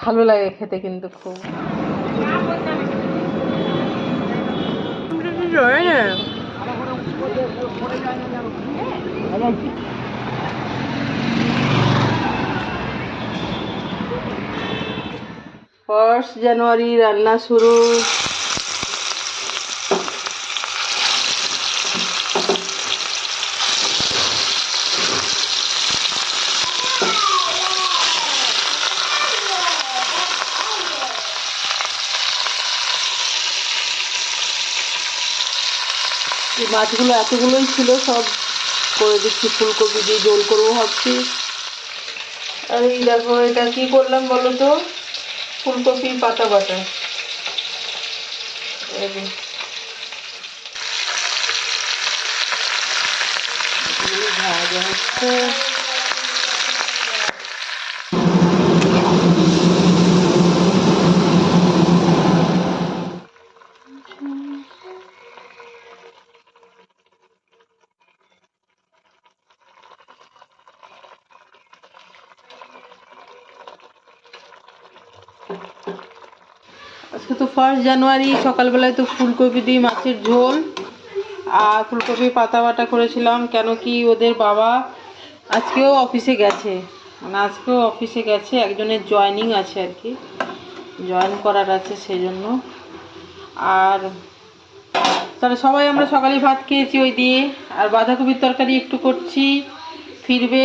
ভালো লাগে খেতে কিন্তু খুব। ফার্স্ট জানুয়ারি রান্না শুরু। এই মাছগুলো এতগুলোই ছিল, সব করে দিচ্ছি, ফুলকপি দিয়ে জোল করব ভাবছি। আর এই দেখো, এটা কি করলাম বলো তো? ফুলকপি পাতা বাটা। ভাজা হচ্ছে আজকে তো ফার্স্ট জানুয়ারি, সকালবেলায় তো ফুলকপি দিয়ে মাছের ঝোল। আর ফুলকপি পাতা বাটা করেছিলাম, কেন কি ওদের বাবা আজকেও অফিসে গেছে। মানে আজকেও অফিসে গেছে, একজনের জয়েনিং আছে আর কি। জয়েন করার আছে সেই জন্য আর তাহলে সবাই আমরা সকালে ভাত খেয়েছি ওই দিয়ে। আর বাঁধাকপির তরকারি একটু করছি। ফিরবে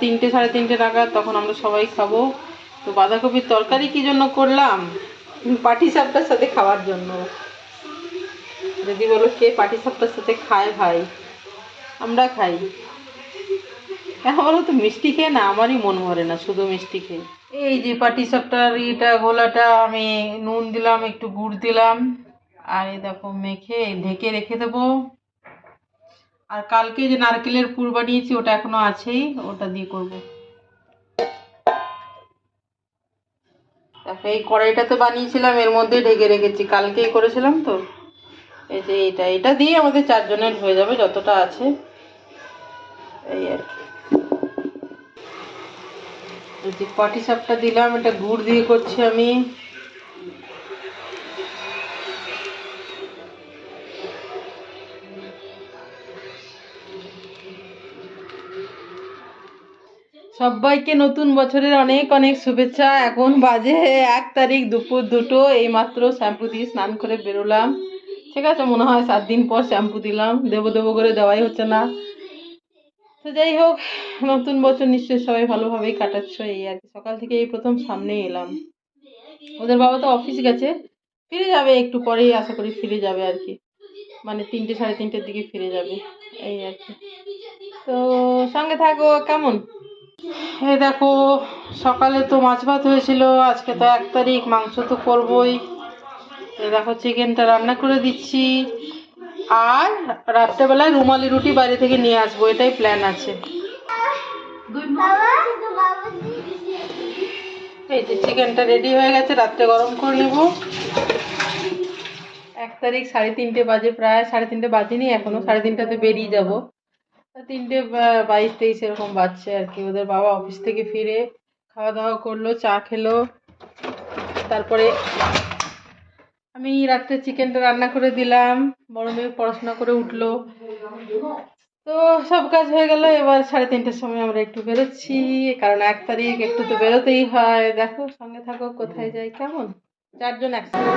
তিনটে, সাড়ে তিনটে নাগাদ, তখন আমরা সবাই খাব। তো বাঁধাকপির তরকারি কি জন্য করলাম? পাটি সাপটার সাথে খাওয়ার জন্য। যদি বলো কে পাটি সাপটার সাথে খায় ভাই? আমরা খাই। কেন বলো তো মিষ্টি খেয়ে না, আমারই মন ভরে না শুধু মিষ্টি খেয়ে। এই যে পাটি সাপটার ইটা গোলাটা আমি নুন দিলাম, একটু গুড় দিলাম, আর এই দেখো মেখে ঢেকে রেখে দেবো। আর কালকে যে নারকেলের পুর বানিয়েছি, ওটা এখনও আছেই, ওটা দিয়ে করব। দেখো, এই কড়াইটা তো বানিয়েছিলাম, এর মধ্যে ঢেকে রেখেছি। কালকেই করেছিলাম তো। এই যে এটা এটা দিয়ে আমাদের চারজনের হয়ে যাবে যতটা আছে। এই আর কি। পাটি সাপটা দিলাম, এটা গুড় দিয়ে করছি আমি। সবাইকে নতুন বছরের অনেক অনেক শুভেচ্ছা। এখন বাজে এক তারিখ, দুপুর দুটো। এইমাত্র শ্যাম্পু দিয়ে স্নান করে বেরোলাম। ঠিক আছে, মনে হয় সাত দিন পর শ্যাম্পু দিলাম। দেবো দেবো করে দেওয়াই হচ্ছে না। তো যাই হোক, নতুন বছর নিশ্চয়ই সবাই ভালোভাবেই কাটাচ্ছ। এই আর কি, সকাল থেকে এই প্রথম সামনে এলাম। ওদের বাবা তো অফিস গেছে। ফিরে যাবে একটু পরেই, আশা করি ফিরে যাবে আর কি। মানে তিনটে সাড়ে তিনটের দিকে ফিরে যাবে। এই আর কি। তো সঙ্গে থাকো, কেমন? এই দেখো, সকালে তো মাছ ভাত হয়েছিল, আজকে তো এক তারিখ, মাংস তো করবই। এই দেখো, চিকেনটা রান্না করে দিচ্ছি। আর রাত্রেবেলায় রুমালি রুটি বাইরে থেকে নিয়ে আসব, এটাই প্ল্যান আছে। এই যে, চিকেনটা রেডি হয়ে গেছে, রাত্রে গরম করে নেব। এক তারিখ সাড়ে তিনটে বাজে প্রায়, সাড়ে তিনটে বাজেনি, এখনও সাড়ে তিনটাতে বেরিয়ে যাব। তিনটে বাইশ তেইশ এরকম বাজছে আর কি। ওদের বাবা অফিস থেকে ফিরে খাওয়া দাওয়া করল, চা খেলো। তারপরে আমি রাত্রে চিকেনটা রান্না করে দিলাম। বড় মেয়ে পড়াশোনা করে উঠল। তো সব কাজ হয়ে গেল। এবার সাড়ে তিনটের সময় আমরা একটু বেরোচ্ছি, কারণ এক তারিখ, একটু তো বেরোতেই হয়। দেখো, সঙ্গে থাকো, কোথায় যাই, কেমন? চারজন একসাথে।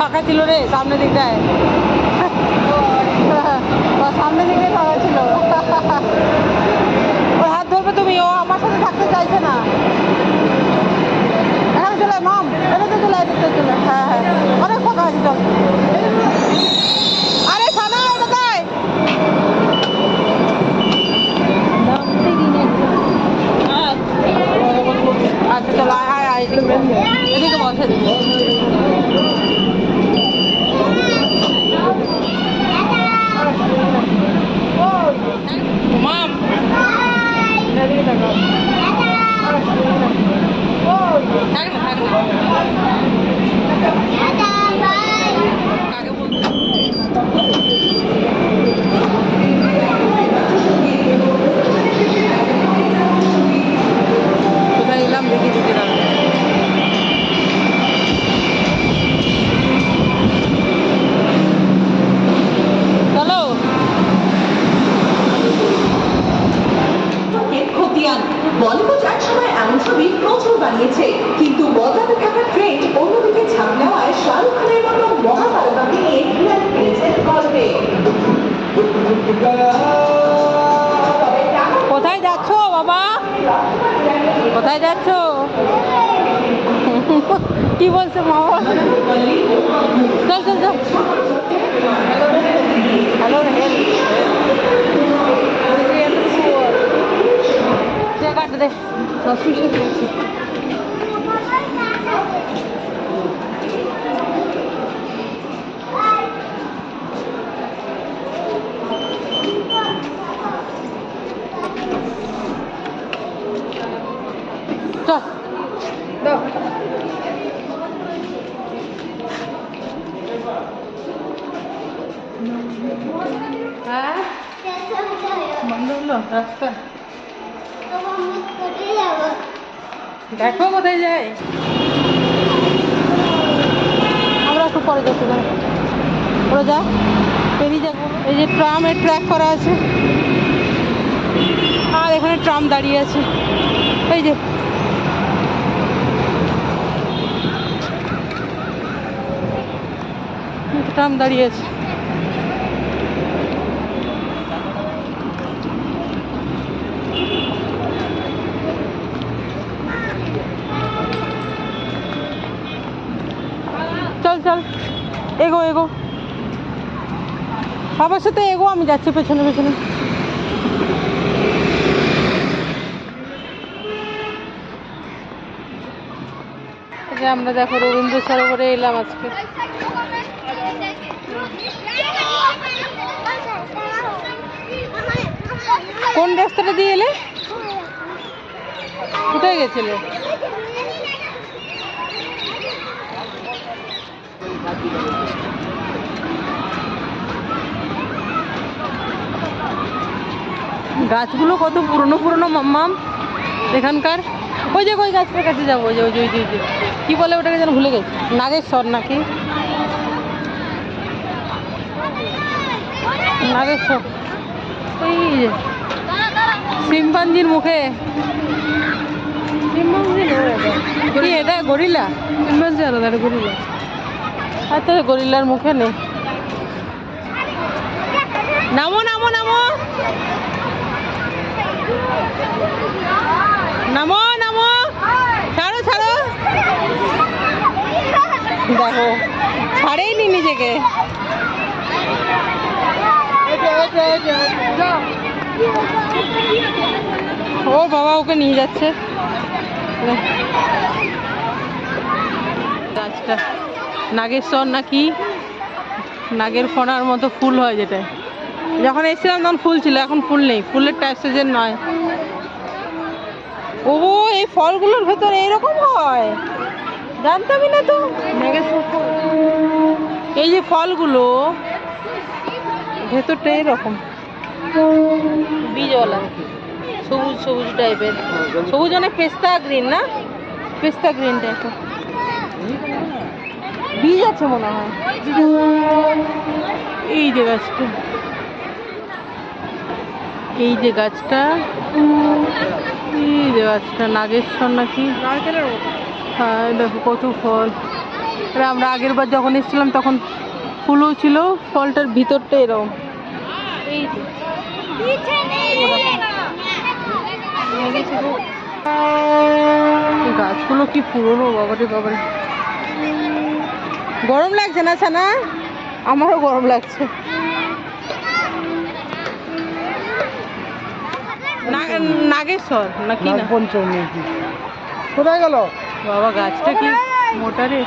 ফাঁকা ছিল রে সামনের দিকটায়। সামনের দিকটায় ফাঁকা ছিল। ওর হাত ধরবে তুমি ও আমার সাথে থাকতে চাইছে না। এখানে চলে মাম। এটাতে চলে আয়, এটাতে চলে হ্যাঁ হ্যাঁ। অনেক ফাঁকা আছে চল আরে সানা কোথায় আচ্ছা চলো আয় আয় আয় এদিকে এদিকে বসে দিকে মাম এদিকে তাকাও থাক না থাক না কাকে বলতে কোথায় এলাম দেখি ঢুকে দাঁড়ানো চলো খতিয়ান বলিউড একসময় এমন ছবি প্রচুর বানিয়েছে কিন্তু বদলাতে থাকা ট্রেন্ড অন্যদিকে ছাপ নেওয়ায় শাহরুখ খানের মতো মহাতারকাকে নিয়ে ফিরে ফিরেছেন গল্পে তবে কেন কোথায় যাচ্ছ বাবা কোথায় যাচ্ছ কি বলছে মা বাবা চল চল চল হ্যালো কাট দে দেখো কোথায় যাই আমরা একটু পরে যাচ্ছি ওরা যা পেরিয়ে যাব। এই যে ট্রামের ট্র্যাক করা আছে। আর এখানে ট্রাম দাঁড়িয়ে আছে। এই যে। ট্রাম দাঁড়িয়ে আছে। চল, এগো এগো। আমার সাথে এগো, আমি যাচ্ছি পেছনে পেছনে। আমরা দেখো রবীন্দ্র সরোবরে এলাম আজকে। কোন রাস্তাটা দিয়ে এলে? কোথায় গেছিলে? গাছগুলো কত পুরনো পুরনো মাম্মাম এখানকার? ওই যে, ওই গাছটার কাছে যাব, ওই যে ওই যে ওই যে কী বলে ওটাকে যেন ভুলে গেছি? নাগেশ্বর নাকি? নাগেশ্বর। ওই যে মুখে। সিম্পাঞ্জি এটা? গরিলা? সিম্পাঞ্জি আলাদা গরিলা। আচ্ছা গরিলার মুখে নেই। নামো নামো নামো। নামো নামো। ছাড়ো ছাড়ো। দেখো ছাড়েই নি নিজেকে। ও বাবা, ওকে নিয়ে যাচ্ছে। গাছটা নাগেশ্বর নাকি নাগের ফোনার মতো ফুল হয় যেটা। যখন এসেছিলাম তখন ফুল ছিল, এখন ফুল নেই। ফুলের টাইপ টাইপসের নয়। ও এই ফলগুলোর ভেতরে এইরকম হয়? জানতামই না তো। এই যে ফলগুলো, ভেতরটা এরকম। বীজওয়ালা। সবুজ সবুজ টাইপের সবুজ অনেক পেস্তা গ্রিন না? পেস্তা গ্রিন টাইপের বীজ আছে মনে হয়। এই যে গাছটা। এই যে গাছটা। এই যে গাছটা নাগেশ্বর নাকি? নারকেলের হ্যাঁ দেখো কত ফল। আর আমরা আগের বার যখন এসেছিলাম তখন ফুলও ছিল ফলটার ভিতরটা এরকম। এই গাছগুলো কি পুরনো? বাবারে বাবারে। গরম লাগছে না ছানা? আমারও গরম লাগছে। না- নাগেশ্বর নাকি না? পঞ্চমী কোথায় গেল? বাবা গাছটা কি মোটা রে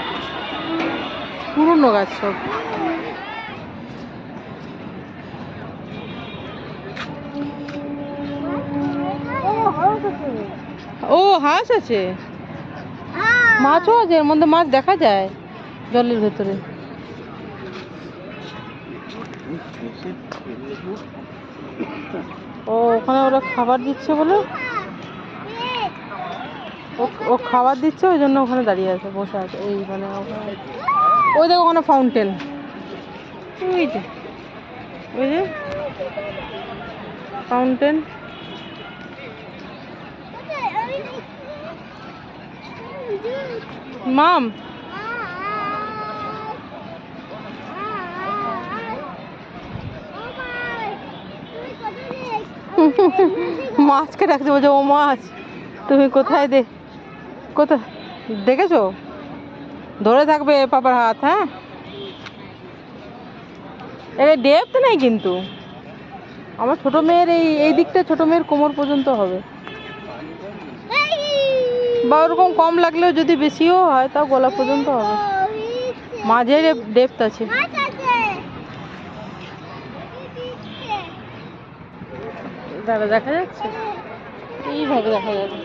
পুরনো গাছ সব। ও হাঁস আছে। মাছও আছে এর মধ্যে মাছ দেখা যায়। জলের ভেতরে। ও, ওখানে ওরা খাবার দিচ্ছে বলে? ও- খাবার দিচ্ছে, ওই জন্য ওখানে দাঁড়িয়ে আছে, বসে আছে, এই মানে ওখানে। ওই দেখো ওখানে ফাউন্টেন ওই যে ওই যে ফাউন্টেন মাম মাছকে ডাকতে বলছে, ও মাছ, তুমি কোথায় দে কোথায়? দেখেছ? ধরে থাকবে পাপার হাত হ্যাঁ? এটা ডেপ তো নাই কিন্তু। আমার ছোট মেয়ের এই এই দিকটা ছোট মেয়ের কোমর পর্যন্ত হবে। বা ওরকম কম লাগলেও যদি বেশিও হয়, তাও গলা পর্যন্ত হবে। মাঝে ডেপথ আছে। দাদা দেখা যাচ্ছে? এইভাবে দেখা যাবে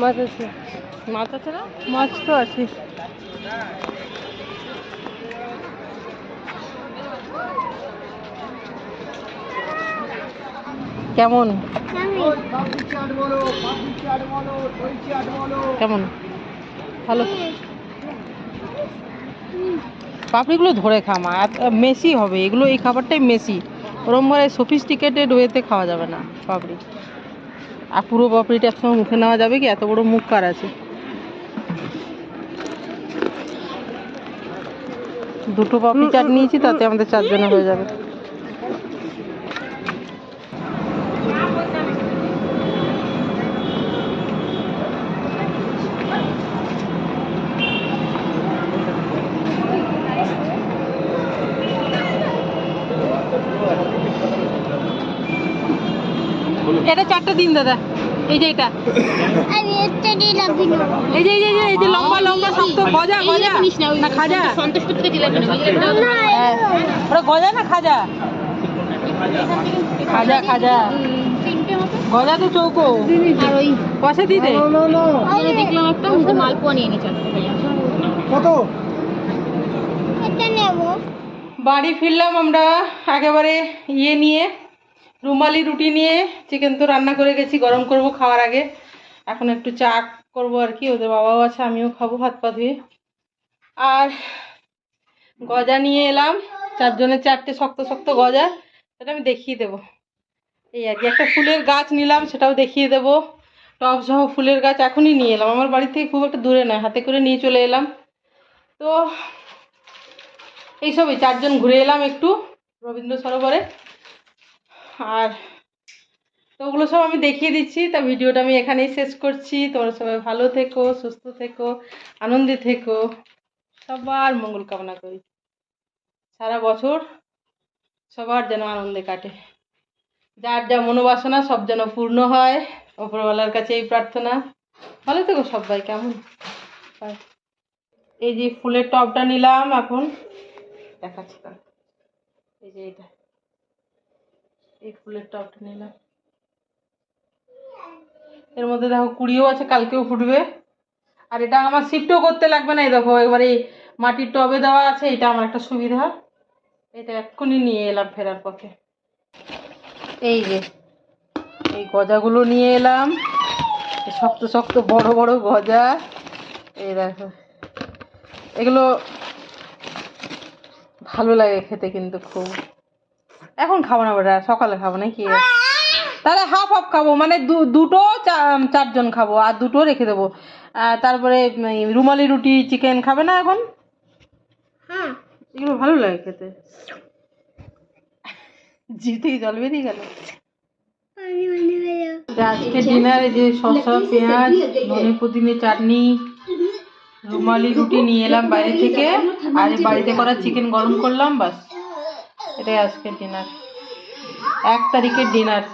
মাছ আছে? মাছ আছে না? মাছ তো আছে। কেমন? কেমন? ভালো? পাপড়িগুলো ধরে খা মা। এত- মেসি হবে এগুলো এই খাবারটাই মেসি। ওরম করে সফিস্টিকেটেড ওয়েতে খাওয়া যাবে না পাপড়ি। আর পুরো পাপড়িটা একসঙ্গে মুখে নেওয়া যাবে কি? এত বড় মুখ কার আছে? দুটো পাপড়ি চাট নিয়েছি তাতে আমাদের চারজনে হয়ে যাবে। চারটে দিন দাদা। এই যে এটা। আমি একটা দিলাম এই যে এই যে এই যে, এই যে লম্বা লম্বা শক্ত গজা গজা। না খাজা। সন্তুষ্ট থেকে দিলাম। ওটা গজা না খাজা? খাজা খাজা। গজা তো চৌকো। আর ওই পয়সা দিতে ওখানে দেখলাম একটা মুখে মালপোয়া নিয়ে নিচ্ছে কত? এটা নেব। বাড়ি ফিরলাম আমরা একেবারে ইয়ে নিয়ে। রুমালি রুটি নিয়ে চিকেন তো রান্না করে গেছি, গরম করব খাওয়ার আগে। এখন একটু চা করব আর কি, ওদের বাবাও আছে, আমিও খাব হাত পা ধুয়ে। আর গজা নিয়ে এলাম, চারজনের চারটে শক্ত শক্ত গজা, সেটা আমি দেখিয়ে দেবো। এই আর কি, একটা ফুলের গাছ নিলাম, সেটাও দেখিয়ে দেবো। টব সহ ফুলের গাছ এখনই নিয়ে এলাম, আমার বাড়ি থেকে খুব একটা দূরে নয়, হাতে করে নিয়ে চলে এলাম। তো, এইসবই, চারজন ঘুরে এলাম একটু রবীন্দ্র সরোবরে। আর তো ওগুলো সব আমি দেখিয়ে দিচ্ছি। তা ভিডিওটা আমি এখানেই শেষ করছি। তোমরা সবাই ভালো থেকো, সুস্থ থেকো, আনন্দে থেকো। সবার মঙ্গল কামনা করি। সারা বছর সবার যেন আনন্দে কাটে। যার যা মনোবাসনা সব যেন পূর্ণ হয়। ওপরওয়ালার কাছে এই প্রার্থনা। ভালো থেকো সবাই, কেমন. এই যে ফুলের টবটা নিলাম এখন। দেখাচ্ছি। এই যে এটা। এই ফুলের টবটা নিলাম। এর মধ্যে দেখো কুড়িও আছে, কালকেও ফুটবে। আর এটা আমার শিফটও করতে লাগবে না, এই দেখো, এবারে মাটির টবে দেওয়া আছে, এটা আমার একটা সুবিধা। এটা এক্ষুনি নিয়ে এলাম ফেরার পথে। এই যে, এই গজাগুলো নিয়ে এলাম। শক্ত শক্ত, বড় বড় গজা। এই দেখো, এগুলো ভালো লাগে খেতে কিন্তু খুব। এখন খাব না বেটা সকালে খাব নাকি? তাহলে হাফ হাফ খাব মানে দুটো চারজন খাব আর দুটো রেখে দেবো। তারপরে রুমালি রুটি চিকেন খাবে না এখন? হ্যাঁ। এগুলো ভালো লাগে খেতে। জিভ থেকে জল বেরিয়ে গেল। আজকে ডিনারে যে শসা পেঁয়াজ ধনে পুদিনে চাটনি রুমালি রুটি নিয়ে এলাম বাইরে থেকে। আর বাড়িতে করা চিকেন গরম করলাম বাস। এটাই আজকের ডিনার এক তারিখের ডিনার